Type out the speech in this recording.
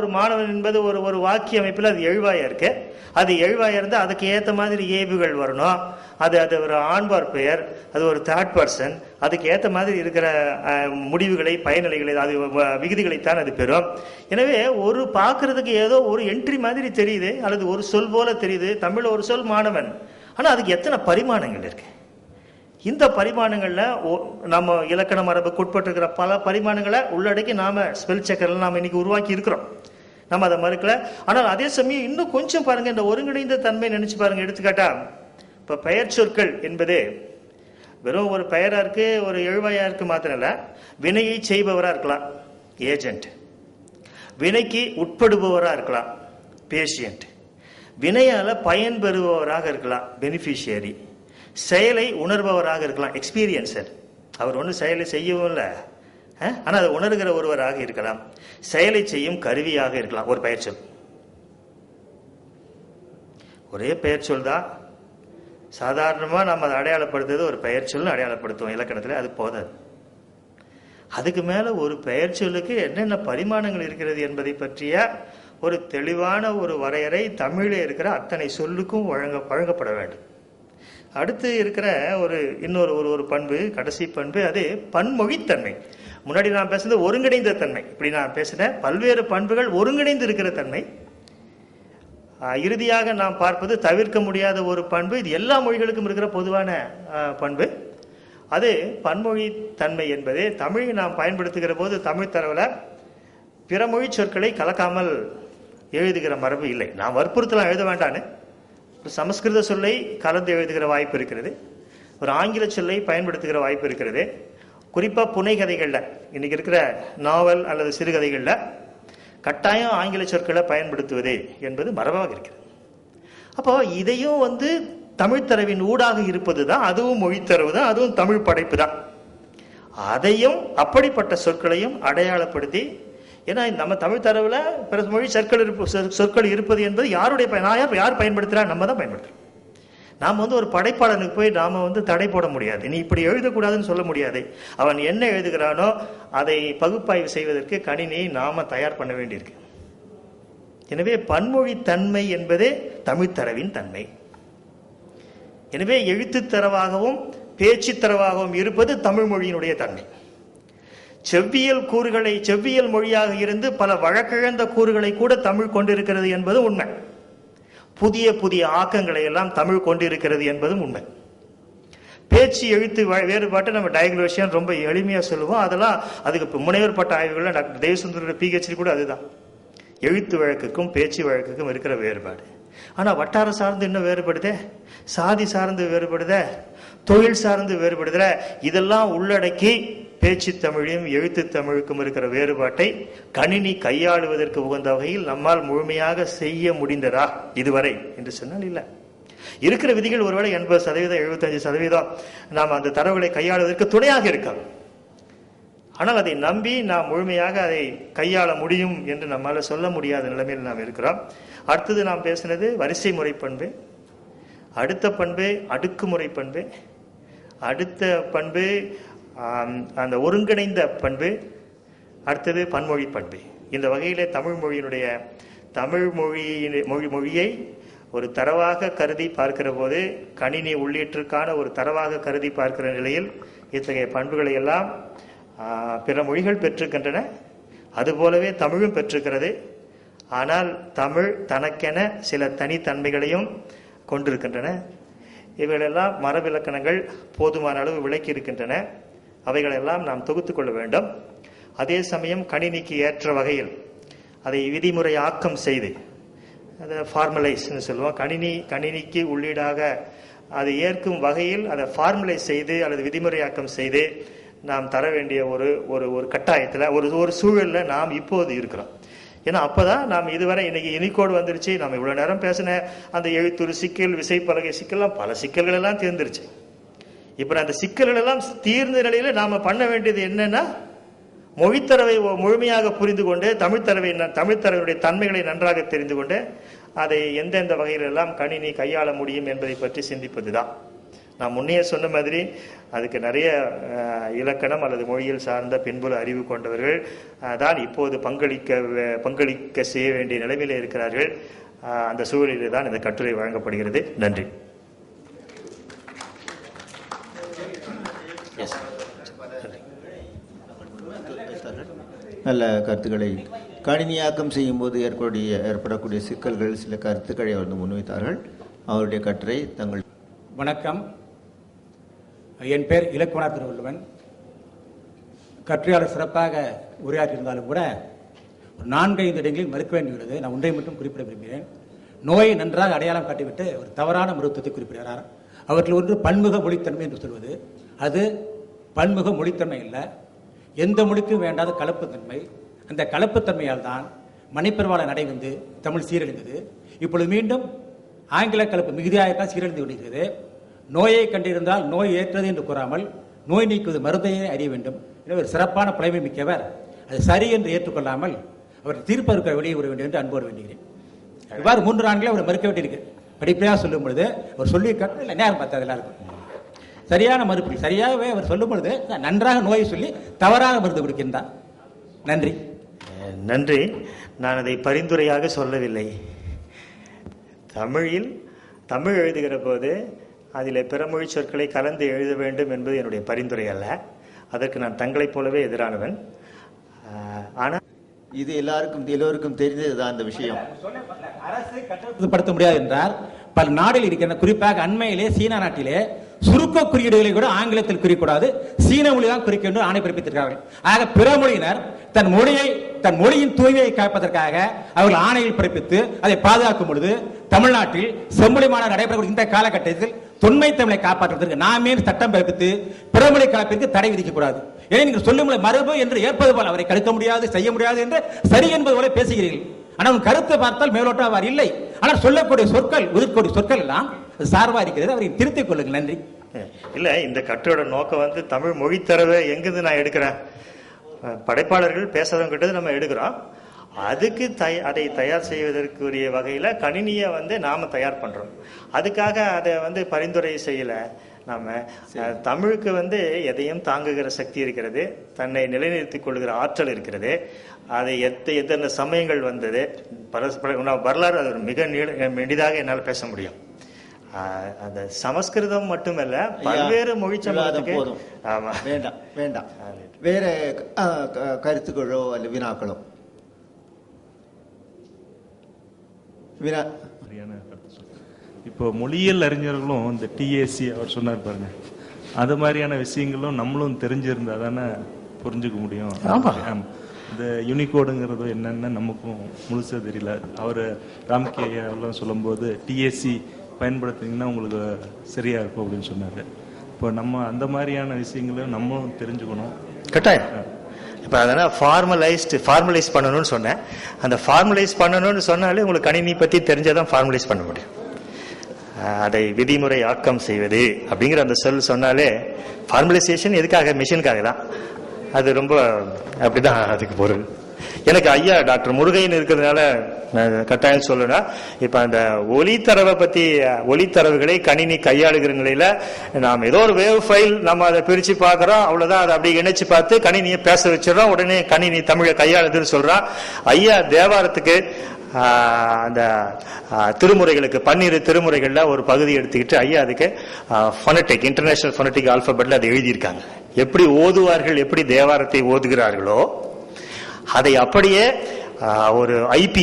ஒரு மாணவன் என்பது ஒரு ஒரு வாக்கிய அமைப்பில் அது எழுவாயா இருக்கு? அது எழுவாயா இருந்தால் அதுக்கு ஏற்ற மாதிரி ஏவுகள் வரணும். அது அது ஒரு ஆண்பார் பெயர் அது ஒரு தேர்ட் பர்சன் அதுக்கு ஏற்ற மாதிரி இருக்கிற முடிவுகளை பயனிலைகளை அது விகுதிகளைத்தான் அது பெறும். எனவே ஒரு பார்க்கறதுக்கு ஏதோ ஒரு என்ட்ரி மாதிரி தெரியுது அல்லது ஒரு சொல் போல தெரியுது தமிழ் ஒரு சொல் மாணவன். ஆனால் அதுக்கு எத்தனை பரிமாணங்கள் இருக்குது இந்த பரிமாணங்களில் நம்ம இலக்கண மரபுக்கு உட்பட்டிருக்கிற பல பரிமாணங்களை உள்ளடக்கி நாம ஸ்பெல் செக்கரில் நாம் இன்னைக்கு உருவாக்கி இருக்கிறோம். நம்ம அதை மறுக்கல. ஆனால் அதே சமயம் இன்னும் கொஞ்சம் பாருங்க இந்த ஒருங்கிணைந்த தன்மை நினைச்சு பாருங்க எடுத்துக்காட்டா இப்போ பெயர் சொற்கள் என்பது வெறும் ஒரு பெயரா இருக்கு ஒரு எழுவாயா இருக்கு மாத்திரம் இல்ல வினையை செய்பவரா இருக்கலாம் ஏஜென்ட் வினைக்கு உட்படுபவரா இருக்கலாம் பேஷியன்ட் வினையால பயன்பெறுபவராக இருக்கலாம் பெனிஃபிஷியரி செயலை உணர்பவராக இருக்கலாம். எக்ஸ்பீரியன்சர் அவர் ஒன்றும் செயலை செய்யவும் இல்லை. ஆனால் அதை உணர்கிற ஒருவராக இருக்கலாம். செயலை செய்யும் கருவியாக இருக்கலாம். ஒரு பெயர் சொல். ஒரே பெயர் சொல் தான். சாதாரணமாக நம்ம அதை அடையாளப்படுத்துறது ஒரு பெயர் அடையாளப்படுத்துவோம் இலக்கணத்தில். அது போதாது. அதுக்கு மேலே ஒரு பெயர் சொல்லுக்கு என்னென்ன பரிமாணங்கள் இருக்கிறது என்பதை பற்றிய ஒரு தெளிவான ஒரு வரையறை தமிழில் இருக்கிற அத்தனை சொல்லுக்கும் வழங்க வழங்கப்பட வேண்டும். அடுத்து இருக்கிற ஒரு இன்னொரு ஒரு ஒரு பண்பு கடைசி பண்பு அது பன்மொழித்தன்மை. முன்னாடி நான் பேசுனது ஒருங்கிணைந்த தன்மை. இப்படி நான் பேசினேன் பல்வேறு பண்புகள் ஒருங்கிணைந்து இருக்கிற தன்மை. இறுதியாக நாம் பார்ப்பது தவிர்க்க முடியாத ஒரு பண்பு. இது எல்லா மொழிகளுக்கும் இருக்கிற பொதுவான பண்பு. அது பன்மொழி தன்மை என்பது தமிழை நாம் பயன்படுத்துகிற போது தமிழ் தரவில் பிற மொழி சொற்களை கலக்காமல் எழுதுகிற மரபு இல்லை. நான் வற்புறுத்தலாம் எழுத வேண்டான்னு. ஒரு சமஸ்கிருத சொல்லை கலந்து எழுதுகிற வாய்ப்பு இருக்கிறது. ஒரு ஆங்கில சொல்லை பயன்படுத்துகிற வாய்ப்பு இருக்கிறது. குறிப்பாக புனைகதைகளில் இன்னைக்கு இருக்கிற நாவல் அல்லது சிறுகதைகளில் கட்டாயம் ஆங்கில சொற்களை பயன்படுத்துவது என்பது மரபாக இருக்கிறது. அப்போ இதையும் வந்து தமிழ்த்தரவின் ஊடாக இருப்பது தான் அதுவும் மொழித்தரவு தான் அதுவும் தமிழ் படைப்பு தான். அதையும் அப்படிப்பட்ட சொற்களையும் அடையாளப்படுத்தி ஏன்னா நம்ம தமிழ் தரவில் பிற மொழி சொற்கள் இருப்பு சொற்கள் இருப்பது என்பது யாருடைய நான் யார் யார் நம்ம தான் பயன்படுத்துகிறோம் நாம் வந்து ஒரு படைப்பாளனுக்கு போய் நாம் வந்து தடை போட முடியாது. நீ இப்படி எழுதக்கூடாதுன்னு சொல்ல முடியாது. அவன் என்ன எழுதுகிறானோ அதை பகுப்பாய்வு செய்வதற்கு கணினியை நாம் தயார் பண்ண வேண்டியிருக்கு. எனவே பன்மொழி தன்மை என்பதே தமிழ்த்தரவின் தன்மை. எனவே எழுத்துத் தரவாகவும் இருப்பது தமிழ் மொழியினுடைய தன்மை. செவ்வியல் கூறுகளை செவ்வியல் மொழியாக இருந்து பல வழக்கிழந்த கூறுகளை கூட தமிழ் கொண்டிருக்கிறது என்பது உண்மை. புதிய புதிய ஆக்கங்களை எல்லாம் தமிழ் கொண்டிருக்கிறது என்பதும் உண்மை. பேச்சு எழுத்து வேறுபாட்டை நம்ம டயக்னோஷன் ரொம்ப எளிமையாக சொல்லுவோம். அதெல்லாம் அதுக்கு இப்போ முனைவர் பட்ட ஆய்வுகளில் டாக்டர் தேவசுந்தரோட பிஹெச்டி கூட அதுதான். எழுத்து வழக்குக்கும் பேச்சு வழக்குக்கும் இருக்கிற வேறுபாடு. ஆனால் வட்டாரம் சார்ந்து இன்னும் வேறுபடுதே? சாதி சார்ந்து வேறுபடுதே? தொழில் சார்ந்து வேறுபடுதல? இதெல்லாம் உள்ளடக்கி பேச்சு தமிழையும் எழுத்து தமிழுக்கும் இருக்கிற வேறுபாட்டை கணினி கையாளுவதற்கு உகந்த வகையில் நம்மால் முழுமையாக செய்ய முடிந்ததா இதுவரை என்று சொன்னால் இல்லை. இருக்கிற விதிகள் ஒருவேளை எண்பது சதவீதம் எழுபத்தஞ்சு சதவீதம் நாம் அந்த தரவுகளை கையாளுவதற்கு துணையாக இருக்கலாம் ஆனால் அதை நம்பி நாம் முழுமையாக அதை கையாள முடியும் என்று நம்மால் சொல்ல முடியாத நிலைமையில் நாம் இருக்கிறோம். அடுத்தது நாம் பேசினது வரிசை முறை பண்பு அடுத்த பண்பு அடுக்குமுறை பண்பு அடுத்த பண்பு அந்த ஒருங்கிணைந்த பண்பு அடுத்தது பன்மொழி பண்பு. இந்த வகையிலே தமிழ் மொழியினுடைய தமிழ் மொழியின் மொழி மொழியை ஒரு தரவாக கருதி பார்க்கிற போது கணினி உள்ளீட்டிற்கான ஒரு தரவாக கருதி பார்க்கிற நிலையில் இத்தகைய பண்புகளை எல்லாம் பிற மொழிகள் பெற்றிருக்கின்றன. அதுபோலவே தமிழும் பெற்றிருக்கிறது. ஆனால் தமிழ் தனக்கென சில தனித்தன்மைகளையும் கொண்டிருக்கின்றன. இவைகளெல்லாம் மரபிலக்கணங்கள் போதுமான அளவு விளக்கி இருக்கின்றன அவைகளெல்லாம் நாம் தொகுத்து கொள்ள வேண்டும். அதே சமயம் கணினிக்கு ஏற்ற வகையில் அதை விதிமுறை ஆக்கம் செய்து அதை ஃபார்மலைஸ்னு சொல்லுவோம். கணினி கணினிக்கு உள்ளீடாக அதை ஏற்கும் வகையில் அதை ஃபார்மலைஸ் செய்து அல்லது விதிமுறையாக்கம் செய்து நாம் தர வேண்டிய ஒரு ஒரு ஒரு கட்டாயத்தில் ஒரு ஒரு சூழலில் நாம் இப்போது இருக்கிறோம். ஏன்னா அப்போ தான் நாம் இதுவரை இன்னைக்கு இனிக்கோடு வந்துருச்சு நம்ம இவ்வளோ நேரம் பேசின அந்த எழுத்துரு சிக்கல் விசைப்பலகை சிக்கல்லாம் பல சிக்கல்கள் எல்லாம் தீர்ந்துருச்சு. இப்போ அந்த சிக்கல்கள் எல்லாம் தீர்ந்த நிலையில நாம பண்ண வேண்டியது என்னன்னா மொழித்தரவை முழுமையாக புரிந்து கொண்டு தமிழ்த்தரவை ந- தன்மைகளை நன்றாக தெரிந்து கொண்டு அதை எந்தெந்த வகையிலெல்லாம் கணினி கையாள முடியும் என்பதை பற்றி சிந்திப்பதுதான். நான் முன்னையே சொன்ன மாதிரி அதுக்கு நிறைய இலக்கணம் அல்லது மொழியில் சார்ந்த பின்புல அறிவு கொண்டவர்கள் தான் இப்போது பங்களிக்க வே- பங்களிக்க செய்ய வேண்டிய நிலைமையில் இருக்கிறார்கள். அந்த சூழலில் தான் இந்த கட்டுரை வழங்கப்படுகிறது. நன்றி. நல்ல கருத்துக்களை கணினியாக்கம் செய்யும்போது ஏற்படைய ஏற்படக்கூடிய சிக்கல்கள் சில கருத்துக்களை வந்து முன்வைத்தார்கள். அவருடைய கட்டுரை தங்கள் வணக்கம். என் பேர் இலக்குவனா திருவள்ளுவன். கற்றையாளர் சிறப்பாக உரையாற்றியிருந்தாலும் கூட ஒரு நான்கு ஐந்து இடங்களில் மறுக்க வேண்டியுள்ளது. நான் ஒன்றை மட்டும் குறிப்பிட விரும்புகிறேன். நோயை நன்றாக அடையாளம் காட்டிவிட்டு ஒரு தவறான மருத்துவத்தை குறிப்பிடுகிறார். அவற்றில் ஒன்று பன்முக மொழித்தன்மை என்று சொல்வது. அது பன்முக மொழித்தன்மை இல்லை எந்த மொழிக்கும் வேண்டாத கலப்புத்தன்மை. அந்த கலப்புத்தன்மையால் தான் மணிப்பெருவாள நடை வந்து தமிழ் சீரழிந்தது. இப்பொழுது மீண்டும் ஆங்கில கலப்பு மிகுதியாகத்தான் சீரழிந்து கொண்டிருக்கிறது. நோயை கண்டிருந்தால் நோய் ஏற்றது என்று கூறாமல் நோய் நீக்குவது மருந்தையே அறிய வேண்டும். எனவே ஒரு சிறப்பான புலமை மிக்கவர். அது சரி என்று ஏற்றுக்கொள்ளாமல் அவர் தீர்ப்பதற்கு வெளியே விட வேண்டும் என்று அன்போடு வேண்டுகிறேன். இவ்வாறு மூன்று நான்களே அவர் மறுக்க வேண்டியிருக்கு. படிப்படியாக சொல்லும் பொழுது அவர் சொல்லி கட்டு இல்லை நேரம் பார்த்தா எல்லாருக்கும் சரியான மறுப்பு. சரியாகவே அவர் சொல்லும் பொழுது நன்றாக நோயை சொல்லி தவறாக மருந்து கொடுக்கின்றார். நன்றி. நன்றி. நான் அதை பரிந்துரையாக சொல்லவில்லை. தமிழில் தமிழ் எழுதுகிற போது அதில் பிறமொழி சொற்களை கலந்து எழுத வேண்டும் என்பது என்னுடைய பரிந்துரை அல்ல. அதற்கு நான் தங்களைப் போலவே எதிரானவன். ஆனால் இது எல்லாருக்கும் எல்லோருக்கும் தெரிந்ததுதான் அந்த விஷயம். அரசு கட்டுப்படுத்த முடியாது என்றார். பல நாடுகள் இருக்கின்ற குறிப்பாக அண்மையிலே சீனா நாட்டிலே சுருக்க குறியீடுகளை கூட ஆங்கிலத்தில் குறிக்கூடாது சீன மொழி தான் குறிக்க என்று ஆணை பிறப்பித்திருக்கிறார்கள். ஆக பிற மொழியினர் தன் மொழியை தன் மொழியின் தூய்மையை காப்பதற்காக அவர்கள் ஆணையில் பிறப்பித்து அதை பாதுகாக்கும் பொழுது தமிழ்நாட்டில் செம்மொழி மாநாடு நடைபெறக்கூடிய இந்த காலகட்டத்தில் தொன்மை தமிழை காப்பாற்றுவதற்கு நாமே சட்டம் பிறப்பித்து பிறமொழி கலப்பிற்கு தடை விதிக்கக்கூடாது? ஏன் நீங்கள் சொல்லும் மரபு என்று ஏற்பது போல் அவரை கடுக்க முடியாது செய்ய முடியாது என்று சரி என்பது போல பேசுகிறீர்கள். ஆனால் உன் கருத்தை பார்த்தால் மேலோட்டம் அவர் இல்லை. ஆனால் சொல்லக்கூடிய சொற்கள் உதிர்க்கூடிய சொற்கள் எல்லாம் சார்பா இருக்கிறது. அவரை திருத்திக் கொள்ளுங்கள். நன்றி. இல்ல இந்த கட்டுரையோட நோக்கம் வந்து தமிழ் மொழித்தரவை எங்கிருந்து நான் எடுக்கிறேன்? படைப்பாளர்கள் பேசுறவங்க கிட்ட நம்ம எடுக்கிறோம். அதுக்கு தய அதை தயார் செய்வதற்குரிய வகையில கணினியை வந்து நாம தயார் பண்றோம். அதுக்காக அதை வந்து பரிந்துரை செய்யல நாம. தமிழுக்கு வந்து எதையும் தாங்குகிற சக்தி இருக்கிறது. தன்னை நிலைநிறுத்திக் கொள்கிற ஆற்றல் இருக்கிறது. அதை எத்த எத்தனை சமயங்கள் வந்தது பரஸ்பர வரலாறு அது ஒரு மிக நீள நெடிதாக என்னால் பேச முடியும். அந்த சமஸ்கிருதம் மட்டுமல்ல பல்வேறு மொழி சமூகத்துக்கு ஆமா. வேண்டாம் வேண்டாம். வேற கருத்துக்களோ அல்ல வினாக்களோ? வினா. இப்போ மொழியியல் அறிஞர்களும் இந்த டிஏசி அவர் சொன்னார் பாருங்க. அது மாதிரியான விஷயங்களும் நம்மளும் தெரிஞ்சிருந்தா தானே புரிஞ்சுக்க முடியும். இந்த யூனிகோடுங்கிறது என்னன்னு நமக்கும் முழுசா தெரியல. அவர் ராம்கே எல்லாம் சொல்லும்போது டிஏசி பயன்படுத்துனீங்கன்னா உங்களுக்கு சரியா இருக்கும் அப்படின்னு சொன்னாரு. இப்போ நம்ம அந்த மாதிரியான விஷயங்களை நம்மளும் தெரிஞ்சுக்கணும். கட்டாயம். இப்போ அதனால் ஃபார்மலைஸ்டு ஃபார்மலைஸ் பண்ணணும்னு சொன்னேன். அந்த ஃபார்மலைஸ் பண்ணணும்னு சொன்னாலே உங்களுக்கு கணினி பற்றி தெரிஞ்சால் தான் ஃபார்மலைஸ் பண்ண முடியும். அதை விதிமுறை ஆக்கம் செய்வது அப்படிங்கிற அந்த சொல் சொன்னாலே ஃபார்மலைசேஷன் எதுக்காக? மிஷினுக்காக தான். அது ரொம்ப அப்படிதான் அதுக்கு பொருள். எனக்கு ஐயா டாக்டர் முருகையன் இருக்கிறதுனால நான் கட்டாயம் சொல்லணும் இப்போ அந்த ஒலித்தரவை பற்றி ஒலித்தரவுகளை கணினி கையாளுகிற நிலையில் நாம் ஏதோ ஒரு வேவ் ஃபைல் நம்ம அதை பிரித்து பார்க்குறோம் அவ்வளோதான் அதை அப்படியே இணைச்சு பார்த்து கணினியை பேச வச்சிடறோம். உடனே கணினி தமிழை கையாளுதுன்னு சொல்கிறான் ஐயா தேவாரத்துக்கு அந்த திருமுறைகளுக்கு பன்னிரு திருமுறைகளில் ஒரு பகுதி எடுத்துக்கிட்டு ஐயா அதுக்கு ஃபனட்டிக் இன்டர்நேஷனல் ஃபனட்டிக் ஆல்பபெட்ல அதை எழுதியிருக்காங்க. எப்படி ஓதுவார்கள் எப்படி தேவாரத்தை ஓதுகிறார்களோ அதை அப்படியே ஒரு ஐபி